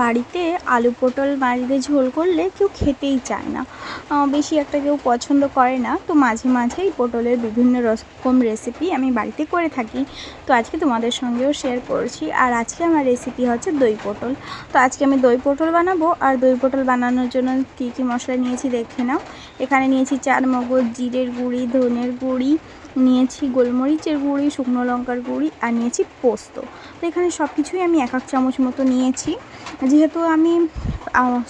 বাড়িতে আলু পটল দিয়ে ঝোল করলে কেউ খেতেই চায় না। বেশি একটা কেউ পছন্দ করে না। তো মাঝে মাঝেই পটলের বিভিন্ন রকম রেসিপি আমি বাড়িতে করে থাকি। তো আজকে তোমাদের সঙ্গেও শেয়ার করছি। আর আজকে আমার রেসিপি হচ্ছে দই পটল। তো আজকে আমি দই পটল বানাবো। আর দই পটল বানানোর জন্য কী কী মশলা নিয়েছি দেখে নাও। এখানে নিয়েছি চার মগজ, জিরের গুঁড়ি, ধনের গুঁড়ি, নিয়েছি গোলমরিচের গুঁড়ি, শুকনো লঙ্কার গুঁড়ি আর নিয়েছি পোস্ত। তো এখানে সব কিছুই আমি এক এক চামচ মতো নিয়েছি। যেহেতু আমি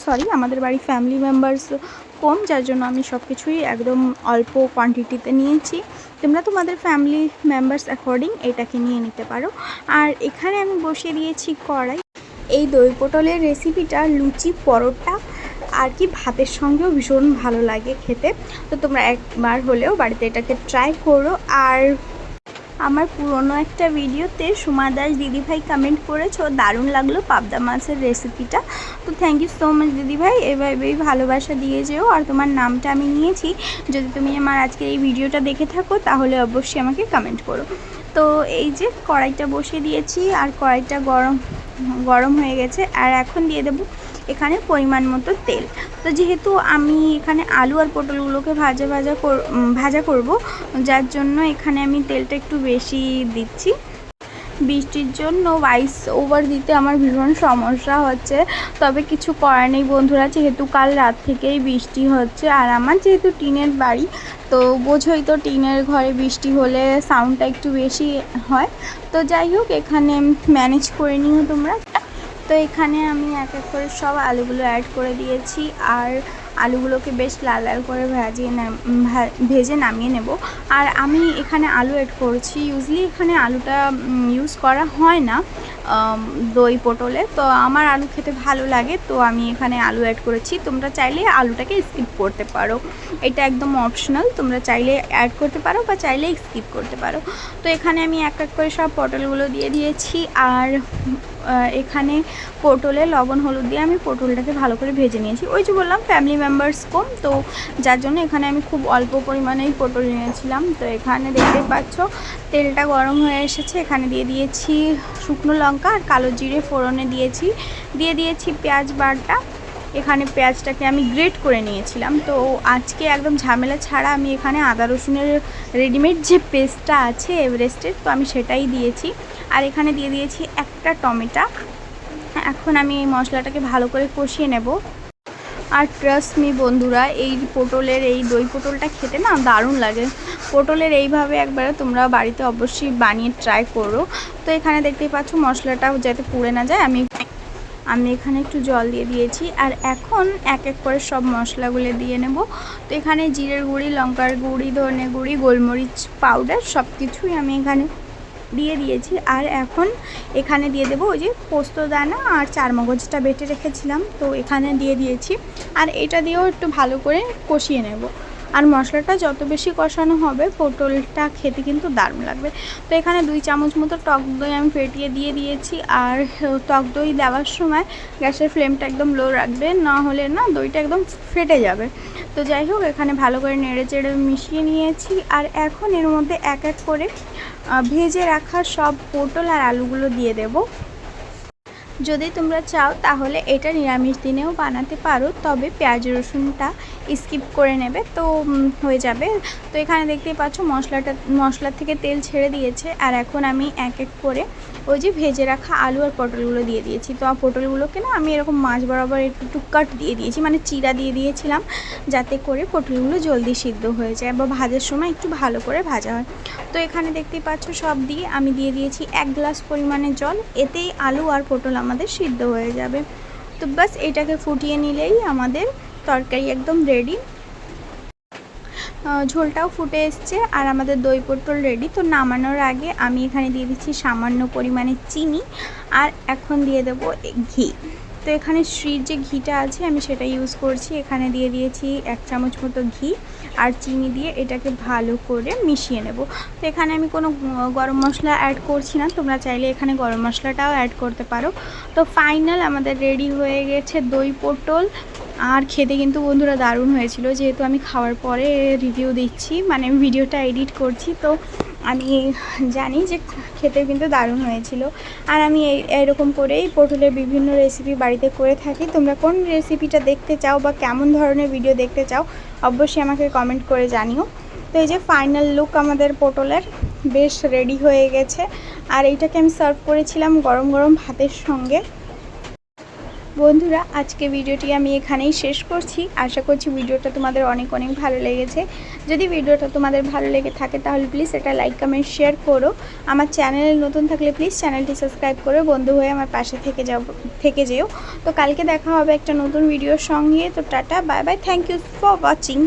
সরি আমাদের বাড়ির ফ্যামিলি মেম্বার্স কম, যার জন্য আমি সব কিছুই একদম অল্প কোয়ান্টিটিতে নিয়েছি। তোমরা তোমাদের ফ্যামিলি মেম্বার্স অ্যাকর্ডিং এটাকে নিয়ে নিতে পারো। আর এখানে আমি বসিয়ে দিয়েছি কড়াই। এই দই পটলের রেসিপিটা লুচি, পরোটা আর কি ভাতের সঙ্গেও ভীষণ ভালো লাগে খেতে। তো তোমরা একবার হলেও বাড়িতে এটাকে ট্রাই করো। আর আমার পুরনো একটা ভিডিওতে সুমা দাস দিদিভাই কমেন্ট করেছ, দারুণ লাগল পাবদা মাছের রেসিপিটা তো থ্যাংক ইউ সো মাচ দিদিভাই, এভাবেই ভালোবাসা দিয়ে যেও। আর তোমার নামটা আমি নিয়েছি, যদি তুমি আমার আজকের এই ভিডিওটা দেখে থাকো, তাহলে অবশ্যই আমাকে কমেন্ট করো। তো এই যে কড়াইটা বসিয়ে দিয়েছি, আর কড়াইটা গরম গরম হয়ে গেছে। আর এখন দিয়ে দেবো এখানে পরিমাণ মতো তেল। তো যেহেতু আমি এখানে আলু আর পটলগুলোকে ভাজা ভাজা ভাজা করব, যার জন্য এখানে আমি তেলটা একটু বেশি দিচ্ছি। বৃষ্টির জন্য ওয়াইস ওভার দিতে আমার ভীষণ সমস্যা হচ্ছে। তবে কিছু করার নেই বন্ধুরা, যেহেতু কাল রাত থেকেই বৃষ্টি হচ্ছে আর আমার যেহেতু টিনের বাড়ি, তো বোঝোই তো টিনের ঘরে বৃষ্টি হলে সাউন্ডটা একটু বেশি হয়। তো যাই হোক, এখানে ম্যানেজ করে নিও তোমরা। তো এখানে আমি এক এক করে সব আলুগুলো অ্যাড করে দিয়েছি আর আলুগুলোকে বেশ লাল লাল করে ভাজিয়ে ভেজে নামিয়ে নেব। আর আমি এখানে আলু অ্যাড করছি। ইউজলি এখানে আলুটা ইউজ করা হয় না দই পটলে। তো আমার আলু খেতে ভালো লাগে, তো আমি এখানে আলু অ্যাড করেছি। তোমরা চাইলে আলুটাকে স্কিপ করতে পারো। এটা একদম অপশনাল তোমরা চাইলে অ্যাড করতে পারো বা চাইলে স্কিপ করতে পারো। তো এখানে আমি এক এক করে সব পটলগুলো দিয়ে দিয়েছি। আর এখানে পটলে লবণ, হলুদ দিয়ে আমি পটলটাকে ভালো করে ভেজে নিয়েছি। ওই যে বললাম ফ্যামিলি মেম্বার্স কম, তো যার জন্য এখানে আমি খুব অল্প পরিমাণেই পটল নিয়েছিলাম তো এখানে দেখতে পাচ্ছ, তেলটা গরম হয়ে এসেছে। এখানে দিয়ে দিয়েছি শুকনো লঙ্কা আর কালো জিরে ফোড়নে দিয়েছি। দিয়ে দিয়েছি পেঁয়াজ বাটা। এখানে পেঁয়াজটাকে আমি গ্রেট করে নিয়েছিলাম। তো আজকে একদম ঝামেলা ছাড়া আমি এখানে আদা রসুনের রেডিমেড যে পেস্টটা আছে, এভারেস্টের, তো আমি সেটাই দিয়েছি। আর এখানে দিয়ে দিয়েছি একটা টমেটো। এখন আমি এই মশলাটাকে ভালো করে কষিয়ে নেব। আর ট্রাস্ট মি বন্ধুরা, এই পটলের এই দই পটলটা খেতে না দারুণ লাগে। পটলের এইভাবে একবারে তোমরা বাড়িতে অবশ্যই বানিয়ে ট্রাই করো। তো এখানে দেখতেই পাচ্ছ মশলাটা যাতে পুড়ে না যায়। আমি আমি এখানে একটু জল দিয়ে দিয়েছি। আর এখন এক এক করে সব মশলাগুলো দিয়ে নেব। তো এখানে জিরের গুঁড়ি, লঙ্কার গুঁড়ি, ধনে গুঁড়ি, গোলমরিচ পাউডার সব কিছুই আমি এখানে দিয়ে দিয়েছি। আর এখন এখানে দিয়ে দেবো ওই যে পোস্ত দানা আর চার মগজটা বেটে রেখেছিলাম। তো এখানে দিয়ে দিয়েছি। আর এটা দিয়েও একটু ভালো করে কষিয়ে নেব। আর মশলাটা যত বেশি কষানো হবে, পটলটা খেতে কিন্তু দারুণ লাগবে। তো এখানে দুই চামচ মতো টক দই আমি ফেটিয়ে দিয়ে দিয়েছি। আর টক দই দেওয়ার সময় গ্যাসের ফ্লেমটা একদম লো রাখবে, না হলে না দইটা একদম ফেটে যাবে। তো যাই হোক, এখানে ভালো করে নেড়ে চেড়ে মিশিয়ে নিয়েছি। আর এখন এর মধ্যে এক এক করে ভেজে রাখা সব পটল আর আলুগুলো দিয়ে দেব। যদি তোমরা চাও তাহলে এটা নিরামিষ দিনেও বানাতে পারো, তবে পেঁয়াজ রসুনটা স্কিপ করে নেবে তো হয়ে যাবে। তো এখানে দেখতেই পাচ্ছ মশলাটা, মশলা থেকে তেল ছেড়ে দিয়েছে। আর এখন আমি এক এক করে ওই যে ভেজে রাখা আলু আর পটলগুলো দিয়ে দিয়েছি। তো পটলগুলোকে না আমি এরকম মাছ বরাবর একটু একটু কাট দিয়ে দিয়েছি মানে চিরা দিয়ে দিয়েছিলাম যাতে করে পটলগুলো জলদি সিদ্ধ হয়ে যায় বা ভাজার সময় একটু ভালো করে ভাজা হয়। তো এখানে দেখতেই পাচ্ছ সব দিয়ে আমি দিয়ে দিয়েছি এক গ্লাস পরিমাণে জল, এতেই আলু আর পটল আমাদের সিদ্ধ হয়ে যাবে। তো ব্যাস এটাকে ফুটিয়ে নিলেই আমাদের তরকারি একদম রেডি ঝোলটাও ফুটে এসছে আর আমাদের দই পটল রেডি তো নামানোর আগে আমি এখানে দিয়ে দিচ্ছি সামান্য পরিমাণে চিনি আর এখন দিয়ে দেবো ঘি। তো এখানে শ্রীর যে ঘিটা আছে, আমি সেটা ইউজ করছি। এখানে দিয়ে দিয়েছি এক চামচ মতো ঘি আর চিনি দিয়ে এটাকে ভালো করে মিশিয়ে নেব। তো এখানে আমি কোনো গরম মশলা অ্যাড করছি না। তোমরা চাইলে এখানে গরম মশলাটাও অ্যাড করতে পারো। তো ফাইনাল আমাদের রেডি হয়ে গেছে দই পটল। আর খেতে কিন্তু বন্ধুরা দারুণ হয়েছিল। যেহেতু আমি খাওয়ার পরে রিভিউ দিচ্ছি মানে ভিডিওটা এডিট করছি, তো আমি জানি যে খেতে কিন্তু দারুণ হয়েছিল। আর আমি এই, এরকম করেই পটলের বিভিন্ন রেসিপি বাড়িতে করে থাকি। তোমরা কোন রেসিপিটা দেখতে চাও বা কেমন ধরনের ভিডিও দেখতে চাও, অবশ্যই আমাকে কমেন্ট করে জানিও। তো এই যে ফাইনাল লুক আমাদের পটলের বেশ রেডি হয়ে গেছে। আর এইটাকে আমি সার্ভ করেছিলাম গরম গরম ভাতের সঙ্গে। বন্ধুরা, আজকে ভিডিওটি আমি এখানেই শেষ করছি। আশা করছি ভিডিওটা তোমাদের অনেক অনেক ভালো লেগেছে। যদি ভিডিওটা তোমাদের ভালো লেগে থাকে, তাহলে প্লিজ এটা লাইক কমেন্ট শেয়ার করো। আমার চ্যানেলে নতুন থাকলে প্লিজ চ্যানেলটি সাবস্ক্রাইব করে, বন্ধু হয়ে আমার পাশে থেকে যাও, থেকে যেও। তো কালকে দেখা হবে একটা নতুন ভিডিওর সঙ্গে। তো tata bye bye thank you for watching